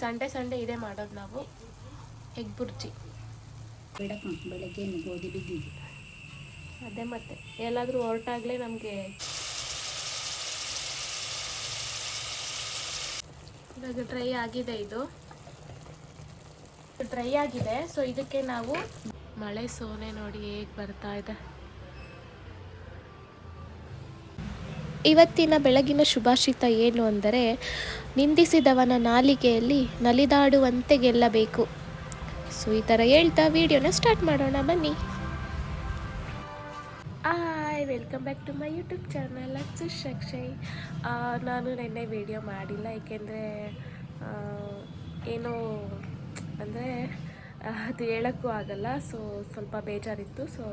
Sunday Sunday ಇದೇ ಮಾಡೋದು ನಾವು. ಎಗ್ ಬುರ್ಜಿ. ಬೆಳಗ್ಗೆ ಗೋಧಿ ಬಿದ್ದಿದ್ದು. ಅದೇ ಮತ್ತೆ. ಎಲ್ಲಾದರೂ ಹೊರಟಾಗಲೇ ನಮಗೆ ಇವಾಗ ಡ್ರೈ ಆಗಿದೆ ಇದು. ಡ್ರೈ ಆಗಿದೆ ಸೊ ಇದಕ್ಕೆ ನಾವು ಮಳೆ ಸೋನೆ ನೋಡಿ ಹೇಗೆ ಬರ್ತಾ ಇದೆ. ಇವತ್ತಿನ ಬೆಳಗಿನ ಶುಭಾಷಿತ ಏನು ಅಂದರೆ, ನಿಂದಿಸಿದವನ ನಾಲಿಗೆಯಲ್ಲಿ ನಲಿದಾಡುವಂತೆ ಗೆಲ್ಲಬೇಕು. ಸೊ, ಈ ಥರ ಹೇಳ್ತಾ ವಿಡಿಯೋನ ಸ್ಟಾರ್ಟ್ ಮಾಡೋಣ, ಬನ್ನಿ. Hi welcome back to my YouTube channel ಅಕ್ಷುಷ್ Akshay ನಾನು ನಿನ್ನೆ ವಿಡಿಯೋ ಮಾಡಿಲ್ಲ, ಏಕೆಂದರೆ ಏನು, ಅಂದರೆ ಅದು ಹೇಳೋಕ್ಕೂ ಆಗಲ್ಲ. ಸೊ ಸ್ವಲ್ಪ ಬೇಜಾರಿತ್ತು. ಸೊ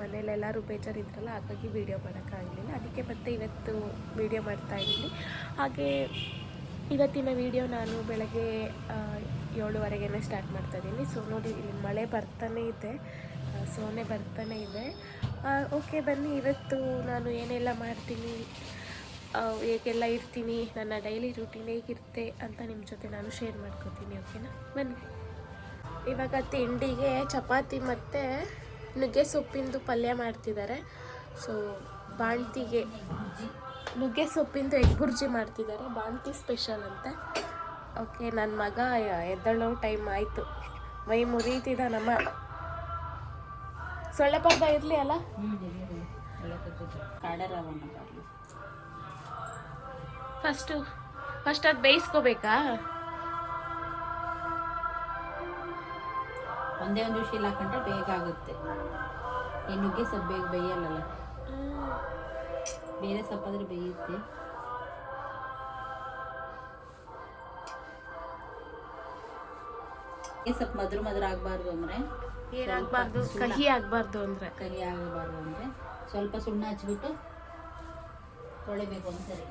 ಮನೇಲೆಲ್ಲರೂ ಬೇಜಾರಿದ್ರಲ್ಲ, ಹಾಗಾಗಿ ವಿಡಿಯೋ ಮಾಡೋಕ್ಕಾಗಲಿಲ್ಲ. ಅದಕ್ಕೆ ಮತ್ತೆ ಇವತ್ತು ವಿಡಿಯೋ ಮಾಡ್ತಾ ಇದ್ದೀನಿ. ಹಾಗೆ ಇವತ್ತಿನ ವಿಡಿಯೋ ನಾನು ಬೆಳಗ್ಗೆ ಏಳುವರೆಗೆ ಸ್ಟಾರ್ಟ್ ಮಾಡ್ತಾ ಇದ್ದೀನಿ. ಸೊ ನೋಡಿ, ಇಲ್ಲಿ ಮಳೆ ಬರ್ತಾನೆ ಇದೆ. ಸೋನೆ ಬರ್ತಾನೆ ಇದೆ. ಓಕೆ ಬನ್ನಿ. ಇವತ್ತು ನಾನು ಏನೆಲ್ಲ ಮಾಡ್ತೀನಿ? ಹೇಗೆಲ್ಲ ಇರ್ತೀನಿ? ನನ್ನ ಡೈಲಿ ರೂಟೀನ್ ಹೇಗಿರುತ್ತೆ ಅಂತ ನಿಮ್ಮ ಜೊತೆ ನಾನು ಶೇರ್ ಮಾಡ್ಕೋತೀನಿ ಓಕೆನಾ ಬನ್ನಿ. ಇವಾಗ ತಿಂಡಿಗೆ ಚಪಾತಿ ಮತ್ತು ನುಗ್ಗೆ ಸೊಪ್ಪಿಂದು ಪಲ್ಯ ಮಾಡ್ತಿದ್ದಾರೆ. ಸೊ ಬಾಣ್ತಿಗೆ ನುಗ್ಗೆ ಸೊಪ್ಪಿಂದು ಎಗ್ ಬುರ್ಜಿ ಮಾಡ್ತಿದ್ದಾರೆ. ಬಾಣ್ತಿ ಸ್ಪೆಷಲ್ ಅಂತ. ಓಕೆ ನನ್ನ ಮಗ ಎದ್ದಳೋ ಟೈಮ್ ಆಯಿತು. ಮೈ ಮುರಿತಿದ್ದಾನಮ್ಮ ಸೊಳ್ಳೆ ಪರ್ದ ಇರಲಿ ಅಲ್ಲ? ಫಸ್ಟು ಫಸ್ಟ್ ಅದು ಬೇಯಿಸ್ಕೋಬೇಕಾ? ಒಂದೇ ಒಂದು ವಿಷಯ ಹಾಕೊಂಡ್ರೆ ಬೇಗ ಆಗುತ್ತೆ. ಈ ನುಗ್ಗೆ ಸೊಪ್ಪು ಬೇಗ ಬೇಯಲ್ಲಲ್ಲ? ಬೇರೆ ಸೊಪ್ಪಾದ್ರೆ ಬೇಯುತ್ತೆ. ಸ್ವಲ್ಪ ಮಧುರ ಮಧುರ ಆಗಬಾರ್ದು ಅಂದರೆ? ಏನಾಗಬಾರ್ದು ಕಹಿ ಆಗಬಾರ್ದು ಅಂದರೆ. ಕಹಿ ಆಗಬಾರ್ದು ಅಂದರೆ? ಸ್ವಲ್ಪ ಸುಣ್ಣ ಹಚ್ಬಿಟ್ಟು ತೊಳಿಬೇಕು ಒಂದ್ಸರಿ.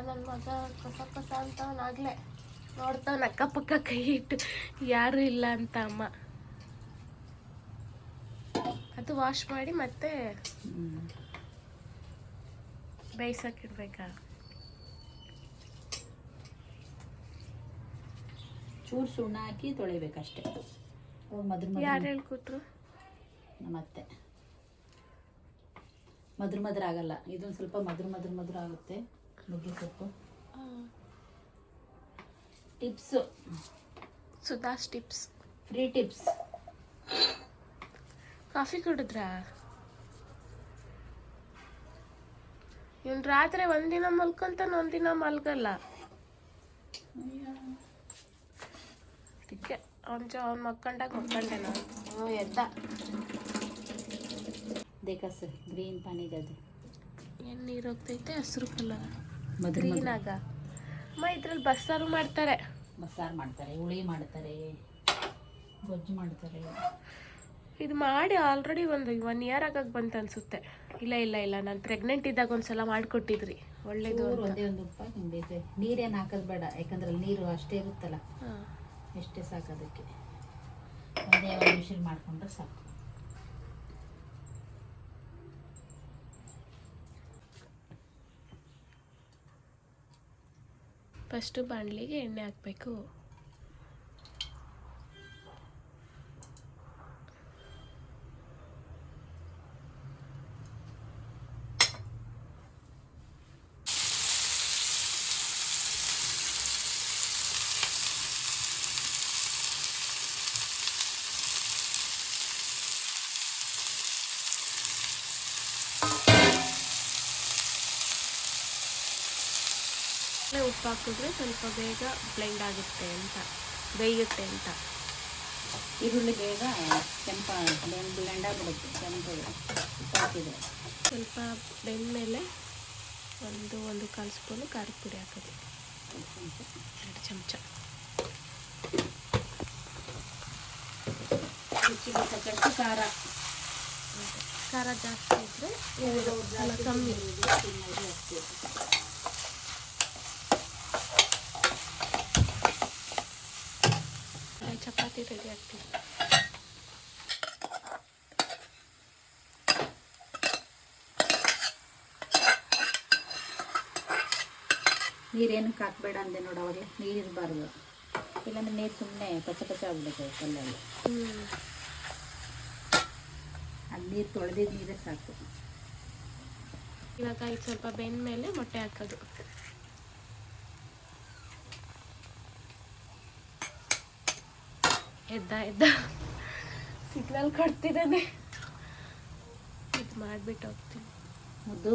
ನನ್ನ ಮಗ ಕಸ ಕಸ ಅಂತವನಾಗ್ಲೆ ನೋಡ್ತಾವನ ಅಕ್ಕಪಕ್ಕ ಕೈ ಇಟ್ಟು ಯಾರು ಇಲ್ಲ ಅಂತ ಅಮ್ಮ. ಅದು ವಾಶ್ ಮಾಡಿ ಮತ್ತೆ ಹ್ಮ್. ಬೇಯಿಸಕ್ಕೆ ಇಡ್ಬೇಕಾ? ಚೂರು ಸುಣ್ಣ ಹಾಕಿ ತೊಳಿಬೇಕಷ್ಟೇ. ಮದ್ರ ಯಾರು ಹೇಳ್ಕೊಟ್ರು? ಮತ್ತೆ ಮದ್ರ ಮದ್ರ ಆಗಲ್ಲ. ಇದೊಂದು ಸ್ವಲ್ಪ ಮದ್ರ ಮದ್ರ ಮದ್ರ ಆಗುತ್ತೆ. ನುಗ್ಗೆ ಸೊಪ್ಪು tips Sudha's tips free tips coffee ಕುಡಿದ್ರಾ? ಇವ್ನು ರಾತ್ರಿ ಒಂದಿನ ಮಲ್ಕೊಂತಾನೆ ಒಂದಿನ ಮಲ್ಗಲ್ಲ. ಅದಕ್ಕೆ ಅವನ ಅವ್ನು ಮಕ್ಕಂಡಾಗ ಮಕ್ಕಂಡೆ ಹ್ಞೂ ಎದ್ದ. ದೇಕಸ್ ಗ್ರೀನ್ ಪಾನಿಗದು ಏನು ನೀರು ಹೋಗ್ತೈತೆ ಹಸಿರು ಕಲರ್ ಗ್ರೀನಾಗ ಅಮ್ಮ ಇದ್ರಲ್ಲಿ ಬಸ್ಸಾರು ಮಾಡ್ತಾರೆ. ಬಸ್ಸಾರು ಮಾಡ್ತಾರೆ ಹುಳಿ ಮಾಡ್ತಾರೆ ಗೊಜ್ಜು ಮಾಡ್ತಾರೆ. ಇದು ಮಾಡಿ ಆಲ್ರೆಡಿ ಒಂದು ಒನ್ ಇಯರ್ ಆಗಾಗ ಬಂತ ಅನ್ಸುತ್ತೆ. ಇಲ್ಲ ಇಲ್ಲ ಇಲ್ಲ ನಾನು ಪ್ರೆಗ್ನೆಂಟ್ ಇದ್ದಾಗ ಒಂದ್ಸಲ ಮಾಡಿಕೊಟ್ಟಿದ್ರಿ. ಒಳ್ಳೇದು ಒಂದೇ ಒಂದು ಉಪ್ಪಾಗಿ ಹಿಂಗೈತೆ ನೀರೇನು ಹಾಕೋದು ಬೇಡ ಯಾಕಂದ್ರೆ ನೀರು ಅಷ್ಟೇ ಇರುತ್ತಲ್ಲ. ಎಷ್ಟೇ ಸಾಕು ಅದಕ್ಕೆ. ಒಂದೇ ಒಂದು ವಿಷಲ್ ಮಾಡಿಕೊಂಡ್ರೆ ಸಾಕು. ಫಸ್ಟು ಬಾಣಲಿಗೆ ಎಣ್ಣೆ ಹಾಕಬೇಕು. ಉಪ್ಪು ಹಾಕಿದ್ರೆ ಸ್ವಲ್ಪ ಬೇಗ ಬ್ಲೆಂಡ್ ಆಗುತ್ತೆ ಅಂತ ಬೇಯುತ್ತೆ ಅಂತ. ಈರುಳ್ಳಿ ಬೇಗ ಕೆಂಪ ಬ್ಲೆಂಡ್ ಆಗಿಬಿಡುತ್ತೆ ಕೆಂಪು ಉಪ್ಪು ಹಾಕಿದರೆ. ಸ್ವಲ್ಪ ಬೆಂದಮೇಲೆ ಒಂದು ಒಂದು ಕಾಲು ಸ್ಪೂನು ಖಾರದ ಪುಡಿ ಹಾಕೋದು. ಎರಡು ಚಮಚ. ರುಚಿಗೆ ಖಾರ. ಖಾರ ಜಾಸ್ತಿ ಇದ್ದರೆ ಕಮ್ಮಿ. ಜಾಸ್ತಿ ಚಪಾತಿ ರೆಡಿ ಆಗ್ತೀವಿ ನೀರೇನಕ್ಕೆ ಹಾಕ್ಬೇಡ ಅಂದೆ ನೋಡು ಅವಾಗಲೇ ನೀರಿರಬಾರ್ದು ಇಲ್ಲಾಂದ್ರೆ ನೀರು ಸುಮ್ಮನೆ ಪಚ್ಚ ಪಚ್ಚ ಆಗ್ಬಿಡುತ್ತೆ ಕಲ್ಲಲ್ಲಿ. ಹ್ಮ್. ಅಲ್ಲಿ ನೀರು ತೊಳೆದಿದ್ದು ನೀರೇ ಸಾಕು. ಇವಾಗ ಇದು ಸ್ವಲ್ಪ ಬೆಂದ ಮೇಲೆ ಮೊಟ್ಟೆ ಹಾಕೋದು. ಎದ್ದ ಎದ್ದ. ಸಿಗ್ನಲ್ ಕೊಡ್ತಿದ್ದಾನೆ ಇದು ಮಾಡ್ಬಿಟ್ಟು ಹೋಗ್ತೀನಿ. ಅದು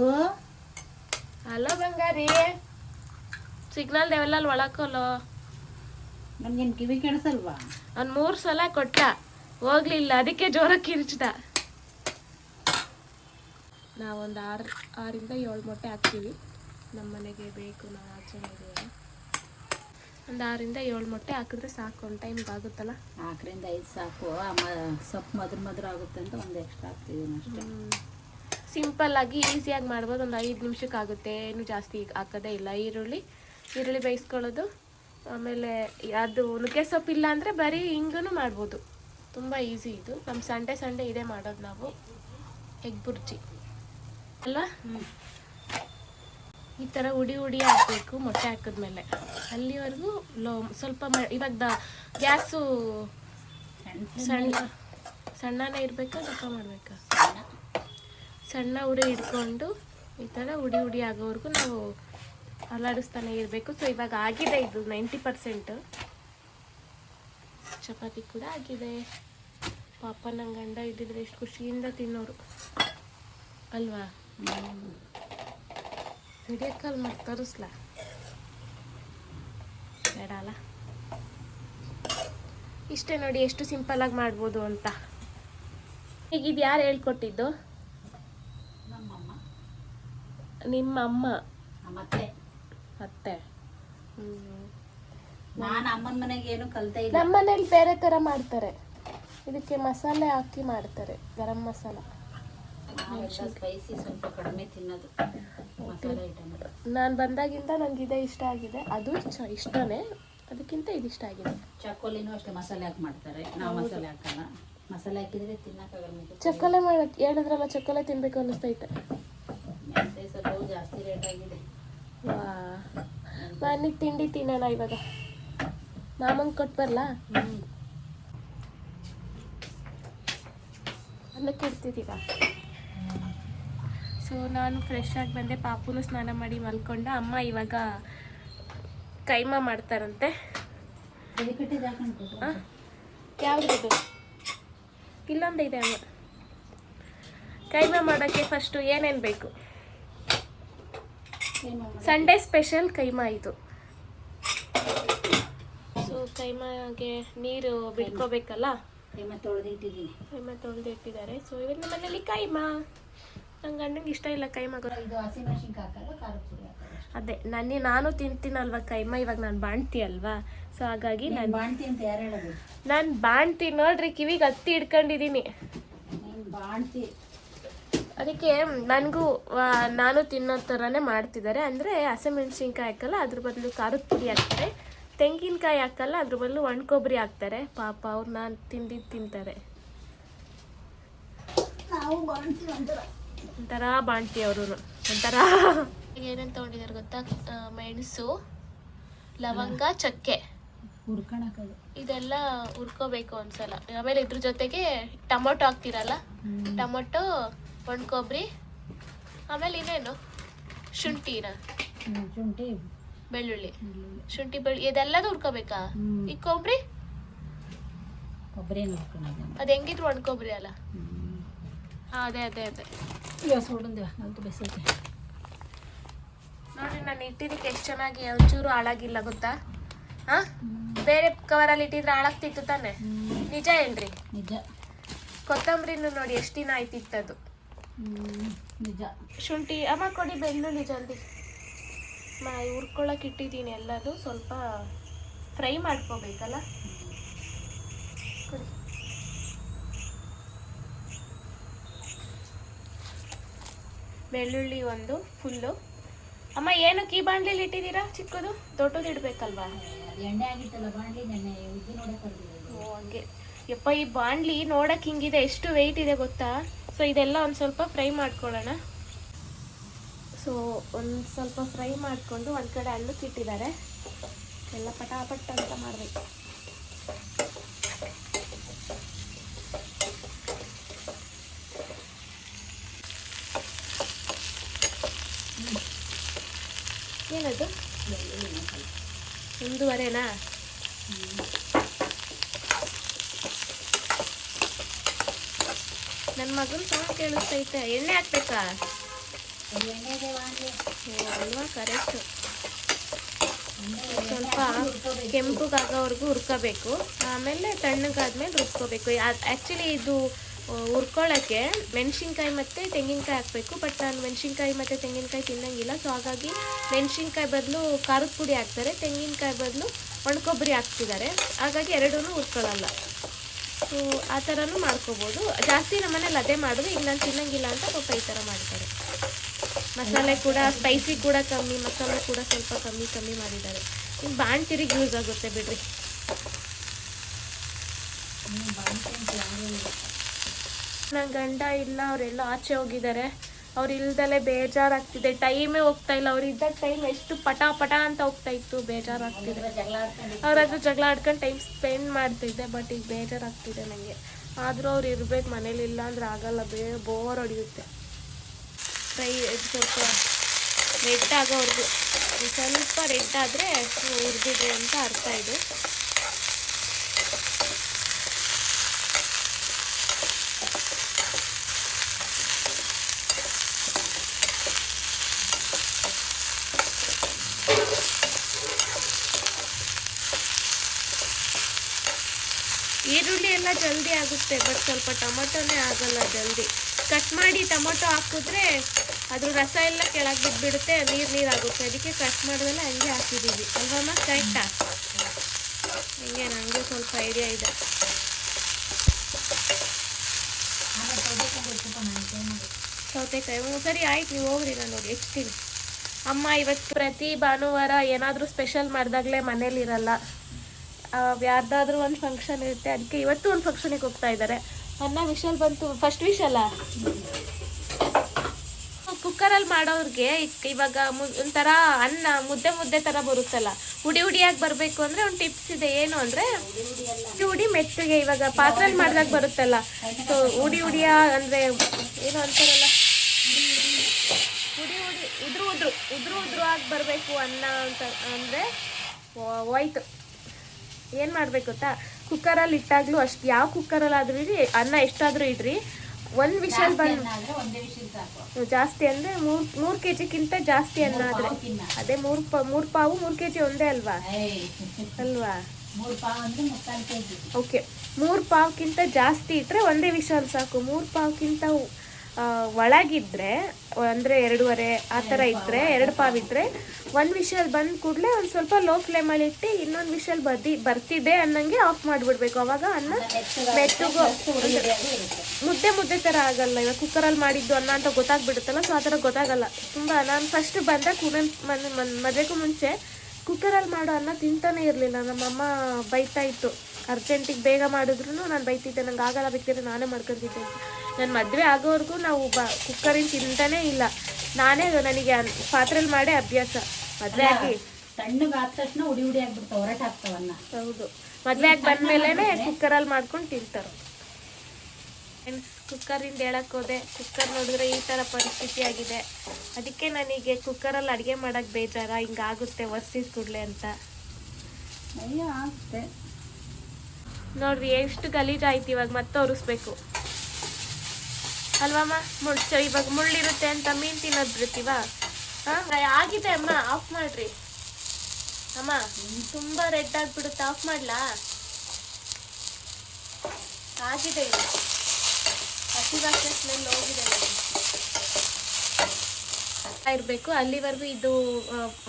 ಅಲೋ ಬಂಗಾರಿ. ಸಿಗ್ನಲ್ ಲೆವೆಲಲ್ಲಿ ಒಳಕೋಲೋ. ನನ್ಗೇನು ಕಿವಿ ಕೆಡಿಸಲ್ವಾ? ಅವ್ನು ಮೂರು ಸಲ ಕೊಟ್ಟ ಹೋಗ್ಲಿಲ್ಲ ಅದಕ್ಕೆ ಜೋರಾಗಿ ಕಿರ್ಚ್ದ. ನಾವೊಂದು ಆರು ಆರಿಂದ ಏಳು ಮೊಟ್ಟೆ ಹಾಕ್ತೀವಿ. ನಮ್ಮ ಮನೆಗೆ ಬೇಕು ನಾವು ಆಚೆ ಇದ್ದೀವಿ ಒಂದು ಆರಿಂದ ಏಳು ಮೊಟ್ಟೆ ಹಾಕಿದ್ರೆ ಸಾಕು ಒಂದು ಟೈಮ್ಗೆ ಆಗುತ್ತಲ್ಲ? ನಾಲ್ಕರಿಂದ ಐದು ಸಾಕು. ಸೊಪ್ಪು ಮದ್ರ ಮದ್ರ ಆಗುತ್ತೆ ಅಂತ ಒಂದು ಎಕ್ಸ್ಟ್ರಾ ಹಾಕ್ತಿದ್ದೀನಿ ಅಷ್ಟೇ. ಸಿಂಪಲ್ ಆಗಿ ಈಸಿಯಾಗಿ ಮಾಡ್ಬೋದು. ಒಂದು ಐದು ನಿಮಿಷಕ್ಕೆ ಆಗುತ್ತೆ. ಏನು ಜಾಸ್ತಿ ಹಾಕೋದೇ ಇಲ್ಲ. ಈರುಳ್ಳಿ ಈರುಳ್ಳಿ ಬೇಯಿಸ್ಕೊಳ್ಳೋದು. ಆಮೇಲೆ ಅದು ನುಗ್ಗೆ ಸೊಪ್ಪು ಇಲ್ಲ ಅಂದರೆ ಬರೀ ಹಿಂಗೂ ಮಾಡ್ಬೋದು. ತುಂಬ ಈಸಿ ಇದು. ನಮ್ಮ ಸಂಡೇ ಸಂಡೇ ಇದೇ ಮಾಡೋದು ನಾವು. ಎಗ್ ಬುರ್ಜಿ. ಅಲ್ವಾ? ಈ ಥರ ಉಡಿ ಉಡಿ ಹಾಕಬೇಕು, ಮೊಟ್ಟೆ ಹಾಕಿದ್ಮೇಲೆ. ಅಲ್ಲಿವರೆಗೂ ಲೋ, ಸ್ವಲ್ಪ ಮ, ಇವಾಗ ದ, ಗ್ಯಾಸು ಸಣ್ಣ, ಸಣ್ಣನೇ ಇರಬೇಕಾ, ದಪ್ಪ ಮಾಡಬೇಕಾ? ಸಣ್ಣ ಉಡಿ ಹಿಡ್ಕೊಂಡು ಈ ಥರ ಉಡಿ ಉಡಿ ಆಗೋವರೆಗೂ ನಾವು ಅಲ್ಲಾಡಿಸ್ತಾನೆ ಇರಬೇಕು. ಸೊ ಇವಾಗ ಆಗಿದೆ ಇದು ನೈಂಟಿ ಪರ್ಸೆಂಟ್. ಚಪಾತಿ ಕೂಡ ಆಗಿದೆ. ಪಾಪ ನನ್ನ ಗಂಡ ಇದ್ದಿದ್ರೆ ಎಷ್ಟು ಖುಷಿಯಿಂದ ತಿನ್ನೋರು. ಅಲ್ವಾ? ವಿಡಿಯೋ ಕಾಲ್ ಮಾಡಿ ತೋರಿಸ್ಲಾ? ಬೇಡ ಅಲ್ಲ ಇಷ್ಟೇ ನೋಡಿ ಎಷ್ಟು ಸಿಂಪಲಾಗಿ ಮಾಡ್ಬೋದು ಅಂತ. ಈಗ ಇದು ಯಾರು ಹೇಳ್ಕೊಟ್ಟಿದ್ದು? ನಿಮ್ಮ ಅಮ್ಮ ಅತ್ತೆ. ನಾನು ಅಮ್ಮನ ಮನೆಗೆ ಏನು ಕಲ್ತೇ ನಮ್ಮ ಮನೇಲಿ ಬೇರೆ ಥರ ಮಾಡ್ತಾರೆ. ಇದಕ್ಕೆ ಮಸಾಲೆ ಹಾಕಿ ಮಾಡ್ತಾರೆ ಗರಂ ಮಸಾಲ. ಸ್ಪೈಸಿ ಸ್ವಲ್ಪ ಕಡಿಮೆ ತಿನ್ನೋದು. ಮಸಾಲೆ ಐಟಮ್. ನಾನು ಬಂದಾಗಿಂದ ನನಗೆ ಇದೇ ಇಷ್ಟ ಆಗಿದೆ. ಅದು ಇಷ್ಟನೇ. ಅದಕ್ಕಿಂತ ಇದು ಇಷ್ಟ ಆಗಿದೆ. ಚಕ್ಕೋಲಿನೂ ಅಷ್ಟೇ ಮಸಾಲೆ ಹಾಕಿ ಮಾಡ್ತಾರೆ. ನಾವು ಮಸಾಲೆ ಹಾಕಲ್ಲ. ಮಸಾಲೆ ಹಾಕಿದ್ರೆ ತಿನ್ನಕ್ಕಾಗಲ್ಲ ಚಕ್ಕೊಲೆ ಮಾಡಕ್ಕೆ ಮಾಡ ಹೇಳಿದ್ರಲ್ಲ ಚಕ್ಕೋಲೆ ತಿನ್ಬೇಕು ಅನ್ನಿಸ್ತೈತೆ. ಜಾಸ್ತಿ ರೇಟ್ ಆಗಿದೆ. ವಾ. ಬನ್ನಿ ತಿಂಡಿ ತಿನ್ನೋಣ ಇವಾಗ. ಮಾಮಂಗೆ ಕೊಟ್ಟು ಬರಲಾ? ಅನ್ನಕ್ಕೆ ಇಡ್ತಿದ್ದೀವ ಸೊ ನಾನು ಫ್ರೆಶ್ ಆಗಿ ಬಂದೆ ಪಾಪುನು ಸ್ನಾನ ಮಾಡಿ ಮಲ್ಕೊಂಡ. ಅಮ್ಮ ಇವಾಗ ಕೈಮಾ ಮಾಡ್ತಾರಂತೆ? ಯಾವ್ದು ಇಲ್ಲೊಂದು ಇದೆ ಅಮ್ಮ. ಕೈಮಾ ಮಾಡೋಕ್ಕೆ ಫಸ್ಟು ಏನೇನು ಬೇಕು? ಸಂಡೇ ಸ್ಪೆಷಲ್ ಕೈಮಾ ಇದು. ಸೊ ಕೈಮಾಗೆ ನೀರು ಬಿಡ್ಕೋಬೇಕಲ್ಲ ಕೈಮ ತೊಳೆದಿಟ್ಟಿದ್ದೀನಿ. ಕೈಮ ಕೈಮಾ ತೊಳೆದು ಇಟ್ಟಿದ್ದಾರೆ ಸೊ ಇವತ್ತು ನಮ್ಮ ಮನೇಲಿ ಕೈಮಾ. ನನ್ನ ಗಂಡಂಗೆ ಇಷ್ಟ ಇಲ್ಲ ಕೈಮಾ. ಅದೇ ನಾನು ನಾನು ತಿಂತೀನಲ್ವ ಕೈಮಾ ಇವಾಗ ನಾನು ಬಾಣ್ತಿ ಅಲ್ವಾ? ಸೊ ಹಾಗಾಗಿ ನೀನ್ ಬಾಣ್ತಿ ಅಂತ ಯಾರು ಹೇಳೋದು? ನಾನು ಬಾಣ್ತಿ ನೋಡ್ರಿ ಕಿವಿಗೆ ಹತ್ತಿ ಇಟ್ಕೊಂಡಿದ್ದೀನಿ ನೀನ್ ಬಾಣ್ತಿ. ಅದಕ್ಕೆ ನನಗೂ ನಾನು ತಿನ್ನೋ ಥರನೇ ಮಾಡ್ತಿದ್ದಾರೆ. ಅಂದರೆ ಹಸಿಮೆಣ್ಸಿನ್ಕಾಯಿ ಹಾಕಲ್ಲ ಅದ್ರ ಬದಲು ಖಾರದ ಪುಡಿ ಹಾಕ್ತಾರೆ. ತೆಂಗಿನಕಾಯಿ ಹಾಕಲ್ಲ ಅದ್ರ ಬದಲು ಒಣ ಕೊಬ್ಬರಿ ಹಾಕ್ತಾರೆ. ಪಾಪ ಅವ್ರು ನಾನು ತಿಂದಿದ್ದು ತಿಂತಾರೆ. ನಾವು ಬಾಣ್ತಿ ಒಂಥರ ಒಂಥರ ಬಾಣ್ತಿ ಅವರು ಒಂಥರ. ಏನೇನು ತಗೊಂಡಿದ್ದಾರೆ ಗೊತ್ತಾ? ಮೆಣಸು ಲವಂಗ ಚಕ್ಕೆ. ಇದೆಲ್ಲ ಹುರ್ಕೋಬೇಕು ಒಂದ್ಸಲ. ಆಮೇಲೆ ಇದ್ರ ಜೊತೆಗೆ ಟೊಮೊಟೊ ಹಾಕ್ತಿರಲ್ಲ? ಟೊಮೊಟೊ ಒಣ ಕೊಬ್ಬರಿ ಆಮೇಲೆ ಇನ್ನೇನು? ಶುಂಠಿನ. ಶುಂಠಿ. ಬೆಳ್ಳುಳ್ಳಿ. ಶುಂಠಿ ಬೆಳ್ಳಿ ಇದೆಲ್ಲದೂ ಹುರ್ಕೋಬೇಕಾ. ಈ ಕೊಬ್ಬರಿ? ಅದು ಹೆಂಗಿದ್ರು ಒಣ ಕೊಬ್ಬರಿ ಅಲ್ಲ. ಅದೇ ಅದೇ ಅದೇ. ಇವಾಗ ಸೋಡಂದಿವ ಅಂತ ಬೆಸೈತೆ ನೋಡ್ರಿ ನಾನು ಇಟ್ಟಿದ್ದಕ್ಕೆ ಎಷ್ಟು ಚೆನ್ನಾಗಿ ಒಂಚೂರು ಹಾಳಾಗಿಲ್ಲ ಗೊತ್ತಾ? ಹಾ? ಬೇರೆ ಕವರಲ್ಲಿ ಇಟ್ಟಿದ್ರೆ ಹಾಳಾಗ್ತಿತ್ತು ತಾನೆ? ನಿಜ ಏನ್ರಿ? ನಿಜ. ಕೊತ್ತಂಬರಿನೂ ನೋಡಿ ಎಷ್ಟು ದಿನ ಆಯ್ತಿತ್ತದು. ನಿಜ. ಶುಂಠಿ ಅಮ್ಮ ಕೊಡಿ ಬೆಳ್ಳುಳ್ಳಿ ಜಲ್ದಿ. ನಾ ಹುರ್ಕೊಳಕ್ಕೆ ಇಟ್ಟಿದ್ದೀನಿ ಎಲ್ಲದು ಸ್ವಲ್ಪ ಫ್ರೈ ಮಾಡ್ಕೋಬೇಕಲ್ಲ? ಕೊಡಿ. ಬೆಳ್ಳುಳ್ಳಿ ಒಂದು ಫುಲ್ಲು ಅಮ್ಮ ಏನು ಈ ಬಾಂಡ್ಲಿಲಿ ಇಟ್ಟಿದ್ದೀರಾ? ಚಿಕ್ಕದು ದೊಡ್ಡದು ಇಡಬೇಕಲ್ವಾ? ಎಣ್ಣೆ ಆಗಿತ್ತಲ್ಲ ಬಾಂಡ್ಲಿ ನೆನ್ನೆ ಓ ಹಂಗೆ. ಯಪ್ಪ ಈ ಬಾಣ್ಲಿ ನೋಡಕ್ ಹಿಂಗಿದೆ ಎಷ್ಟು ವೆಯ್ಟ್ ಇದೆ ಗೊತ್ತಾ? ಸೊ ಇದೆಲ್ಲ ಒಂದು ಸ್ವಲ್ಪ ಫ್ರೈ ಮಾಡ್ಕೊಳ್ಳೋಣ. ಸೊ ಒಂದು ಸ್ವಲ್ಪ ಫ್ರೈ ಮಾಡಿಕೊಂಡು ಒಂದು ಕಡೆ ಅನ್ನಕ್ಕೆ ಇಟ್ಟಿದ್ದಾರೆ ಎಲ್ಲ ಪಟಾಪಟ್ ಅಂತ ಮಾಡಬೇಕು. ಏನದು? ಒಂದೂವರೆನಾ? ನನ್ನ ಮಗನ ಸೌಂಡ್ ಕೇಳಿಸ್ತೈತೆ. ಎಣ್ಣೆ ಹಾಕ್ಬೇಕಾ? ಅಲ್ವಾ? ಕರೆಕ್ಟ್. ಸ್ವಲ್ಪ ಕೆಂಪುಗಾಗೋವರೆಗೂ ಹುರ್ಕೋಬೇಕು. ಆಮೇಲೆ ತಣ್ಣಗಾದ್ಮೇಲೆ ರುಬ್ಕೋಬೇಕು. ಆ್ಯಕ್ಚುಲಿ ಇದು ಹುರ್ಕೊಳ್ಳೋಕ್ಕೆ ಮೆಣಸಿನ್ಕಾಯಿ ಮತ್ತು ತೆಂಗಿನಕಾಯಿ ಹಾಕಬೇಕು ಬಟ್ ನಾನು ಮೆಣಸಿನ್ಕಾಯಿ ಮತ್ತು ತೆಂಗಿನಕಾಯಿ ತಿನ್ನಂಗಿಲ್ಲ ಸೊ ಹಾಗಾಗಿ ಮೆಣಸಿನ್ಕಾಯಿ ಬದಲು ಖಾರದ ಪುಡಿ ಹಾಕ್ತಾರೆ, ತೆಂಗಿನಕಾಯಿ ಬದಲು ಒಣಕೊಬ್ಬರಿ ಹಾಕ್ತಿದ್ದಾರೆ, ಹಾಗಾಗಿ ಎರಡೂ ಹುರ್ಕೊಳ್ಳಲ್ಲ. ಸೊ ಆ ಥರನೂ ಮಾಡ್ಕೋಬೋದು. ಜಾಸ್ತಿ ನಮ್ಮನೇಲಿ ಅದೇ ಮಾಡೋದು, ಈಗ ನಾನು ತಿನ್ನಂಗಿಲ್ಲ ಅಂತ ಪಾಪ ಈ ಥರ ಮಾಡ್ತಾರೆ. ಮಸಾಲೆ ಕೂಡ ಸ್ಪೈಸಿ ಕೂಡ ಕಮ್ಮಿ, ಮಸಾಲೆ ಕೂಡ ಸ್ವಲ್ಪ ಕಮ್ಮಿ ಕಮ್ಮಿ ಮಾಡಿದ್ದಾರೆ. ಇನ್ನು ಯೂಸ್ ಆಗುತ್ತೆ ಬಿಡ್ರಿ. ನನ್ನ ಗಂಡ ಇಲ್ಲ, ಅವರೆಲ್ಲ ಆಚೆ ಹೋಗಿದ್ದಾರೆ. ಅವ್ರು ಇಲ್ದಲೆ ಬೇಜಾರಾಗ್ತಿದೆ ಟೈಮೇ ಹೋಗ್ತಾ ಇಲ್ಲ. ಅವ್ರು ಇದ್ದಾಗ ಟೈಮ್ ಎಷ್ಟು ಪಟ ಪಟ ಅಂತ ಹೋಗ್ತಾ ಇತ್ತು. ಬೇಜಾರಾಗ್ತಿದೆ. ಅವ್ರ ಹತ್ರ ಜಗಳ ಆಡ್ಕೊಂಡು ಟೈಮ್ ಸ್ಪೆಂಡ್ ಮಾಡ್ತಿದ್ದೆ ಬಟ್ ಈಗ ಬೇಜಾರಾಗ್ತಿದೆ ನನಗೆ ಆದರೂ ಅವ್ರು ಇರ್ಬೇಕು, ಮನೇಲಿ ಇಲ್ಲ ಅಂದ್ರೆ ಆಗಲ್ಲ. ಬೇ ಬೋರ್ ಹೊಡೆಯುತ್ತೆ. ಫ್ರೈ ಸ್ವಲ್ಪ ರೆಡ್ ಆಗೋವರೆಗೂ. ಸ್ವಲ್ಪ ರೆಡ್ ಆದರೆ ಹುರಿದಿದೆ ಅಂತ ಅರ್ಥ ಇದು ಈರುಳ್ಳಿ ಎಲ್ಲ ಆಗುತ್ತೆ ಬಟ್ ಸ್ವಲ್ಪ ಟೊಮೊಟೊನೇ ಆಗಲ್ಲ ಜಲ್ದಿ. ಕಟ್ ಮಾಡಿ ಟೊಮೊಟೊ ಹಾಕಿದ್ರೆ ಅದ್ರ ರಸ ಎಲ್ಲ ಕೆಳಗೆ ಬಿದ್ದುಬಿಡುತ್ತೆ ನೀರು ನೀರಾಗುತ್ತೆ. ಅದಕ್ಕೆ ಕಟ್ ಮಾಡಿದ್ರೆ ಹಂಗೆ ಹಾಕಿದ್ದೀವಿ. ಅಲ್ವಮ್ಮ ಕರೆಕ್ಟಾ ಹಿಂಗೆ ನನಗೆ ಸ್ವಲ್ಪ ಐಡಿಯಾ ಇದೆ. ಸೌತೆಕಾಯಿ ಸರಿ ಆಯ್ತು, ನೀವು ಹೋಗ್ರಿ, ನಾನು ನೋಡಿ ಹೆಚ್ಚ್ತೀನಿ ಅಮ್ಮ, ಇವತ್ತು ಪ್ರತಿ ಭಾನುವಾರ ಏನಾದರೂ ಸ್ಪೆಷಲ್ ಮಾಡಿದಾಗಲೇ ಮನೇಲಿರಲ್ಲ. ಯಾರ್ದಾದ್ರೂ ಒಂದು ಫಂಕ್ಷನ್ ಇರುತ್ತೆ ಅದಕ್ಕೆ ಇವತ್ತು ಒಂದು ಫಂಕ್ಷನಿಗೆ ಹೋಗ್ತಾ ಇದ್ದಾರೆ ಅನ್ನ ವಿಶಲ್ ಬಂತು ಫಸ್ಟ್ ವಿಶಲ್ಲ ಕುಕ್ಕರಲ್ಲಿ ಮಾಡೋರಿಗೆ ಇವಾಗ ಒಂಥರ ಅನ್ನ ಮುದ್ದೆ ಮುದ್ದೆ ಥರ ಬರುತ್ತಲ್ಲ ಉಡಿ ಉಡಿಯಾಗಿ ಬರಬೇಕು ಅಂದರೆ ಒಂದು ಟಿಪ್ಸ್ ಇದೆ, ಏನು ಅಂದರೆ ಉಡಿ ಉಡಿ ಮೆತ್ತಗೆ ಇವಾಗ ಪಾತ್ರೆಲಿ ಮಾಡಿದಾಗ ಬರುತ್ತಲ್ಲ ಸೊ ಉಡಿ ಹುಡಿಯ ಅಂದರೆ ಏನು ಅಂತಾರಲ್ಲ? ಉಡಿ ಉಡಿ ಉದ್ರು ಉದ್ರು ಉದ್ರು ಉದ್ರು ಆಗಿ ಬರಬೇಕು ಅನ್ನ ಅಂತ ಅಂದರೆ ಹೋಯ್ತು ಏನು ಮಾಡ್ಬೇಕು ಗೊತ್ತಾ? ಕುಕ್ಕರಲ್ಲಿ ಇಟ್ಟಾಗ್ಲೂ ಅಷ್ಟು ಯಾವ ಕುಕ್ಕರಲ್ಲಿ ಆದ್ರೂ ಇಡ್ರಿ ಅನ್ನ ಎಷ್ಟಾದ್ರೂ ಇಡ್ರಿ. ಒಂದು ವಿಷಲ್ ಬಂದು ಜಾಸ್ತಿ ಅಂದರೆ ಮೂರು ಮೂರು ಕೆ ಜಿಗಿಂತ ಜಾಸ್ತಿ ಅನ್ನ ಆದರೆ. ಅದೇ ಮೂರು ಮೂರ್ ಮೂರು ಪಾವು ಮೂರು ಕೆ ಜಿ ಒಂದೇ ಅಲ್ವಾ? ಅಲ್ವಾ? ಓಕೆ ಮೂರು ಪಾವ್ಕಿಂತ ಜಾಸ್ತಿ ಇಟ್ಟರೆ ಒಂದೇ ವಿಷಲ್ ಸಾಕು. ಮೂರು ಪಾವ್ಕಿಂತ ಒಳಗಿದ್ರೆ ಅಂದರೆ ಎರಡೂವರೆ ಆ ಥರ ಇದ್ದರೆ ಎರಡು ಪಾವ್ ಇದ್ರೆ ಒಂದು ವಿಷಲ್ ಬಂದ ಕೂಡಲೇ ಒಂದು ಸ್ವಲ್ಪ ಲೋ ಫ್ಲೇಮಲ್ಲಿ ಇಟ್ಟು ಇನ್ನೊಂದು ವಿಷಲ್ ಬದಿ ಬರ್ತಿದೆ ಅನ್ನಂಗೆ ಆಫ್ ಮಾಡಿಬಿಡ್ಬೇಕು. ಅವಾಗ ಅನ್ನ ಮೆತ್ತಗೋ ಮುದ್ದೆ ಮುದ್ದೆ ಥರ ಆಗಲ್ಲ. ಇವಾಗ ಕುಕ್ಕರಲ್ಲಿ ಮಾಡಿದ್ದು ಅನ್ನ ಅಂತ ಗೊತ್ತಾಗ್ಬಿಡುತ್ತಲ್ಲ ಸೊ ಆ ಥರ ಗೊತ್ತಾಗಲ್ಲ. ತುಂಬ ನಾನು ಫಸ್ಟ್ ಬಂದಾಗ ಕುನ ಮದುವೆಗೂ ಮುಂಚೆ ಕುಕ್ಕರಲ್ಲಿ ಮಾಡೋ ಅನ್ನ ತಿಂತಾನೆ ಇರಲಿಲ್ಲ. ನಮ್ಮಮ್ಮ ಬೈತಾ ಇತ್ತು. ಅರ್ಜೆಂಟಿಗೆ ಬೇಗ ಮಾಡಿದ್ರು ನಾನು ಬೈತಿದ್ದೆ. ನಂಗೆ ಆಗಲ್ಲ ಬೇಕಿದ್ರೆ ನಾನೇ ಮಾಡ್ಕೊತಿದ್ದೆ ನನ್ನ ಮದುವೆ ಆಗೋವರೆಗೂ ನಾವು ಬ ಕುಕ್ಕರಿನ ತಿಂತಾನೇ ಇಲ್ಲ. ನಾನೇ ನನಗೆ ಪಾತ್ರೆಲಿ ಪಾತ್ರೆಯಲ್ಲಿ ಮಾಡೇ ಅಭ್ಯಾಸ. ಮದುವೆ ಆಗಿ ತಣ್ಣಗೆ ಆದ ತಕ್ಷಣ ಉಡಿ ಉಡಿ ಆಗ್ಬಿಡ್ತಾವ ಹೊರಟು ಹೌದು. ಮದುವೆ ಆಗಿ ಬಂದ್ಮೇಲೆ ಕುಕ್ಕರಲ್ಲಿ ಮಾಡ್ಕೊಂಡು ತಿಂತಾರೆ. ಕುಕ್ಕರಿಂದ ಹೇಳಕ್ ಹೋದೆ. ಕುಕ್ಕರ್ ನೋಡಿದ್ರೆ ಈ ಥರ ಪರಿಸ್ಥಿತಿ ಆಗಿದೆ. ಅದಕ್ಕೆ ನನಗೆ ಕುಕ್ಕರಲ್ಲಿ ಅಡುಗೆ ಮಾಡೋಕ್ಕೆ ಬೇಜಾರ. ಹಿಂಗಾಗುತ್ತೆ ಒರ್ಸಿದ ಕೂಡಲೇ ಅಂತ. ನೋಡ್ರಿ ಎಷ್ಟು ಗಲೀಜಾಯ್ತು ಇವಾಗ ಮತ್ತೆ ಒರೆಸ್ಬೇಕು ಅಲ್ವಮ್ಮ ಮುಳ್ಳು ಚ- ಇವಾಗ ಮುಳ್ಳಿರುತ್ತೆ ಅಂತ ಮೀನು ತಿನ್ನೋದು ಬಿಡ್ತೀವ? ಹಾಂ? ಆಗಿದೆ ಅಮ್ಮ. ಆಫ್ ಮಾಡ್ರಿ. ಅಮ್ಮ ತುಂಬ ರೆಡ್ ಆಗಿಬಿಡುತ್ತೆ. ಆಫ್ ಮಾಡ್ಲಾ? ಆಗಿದೆ ಇದು ಹಸಿ ವಾಸನೆ ಸ್ಮೆಲ್ ಹೋಗಿದೆ ಇರಬೇಕು. ಅಲ್ಲಿವರೆಗೂ ಇದು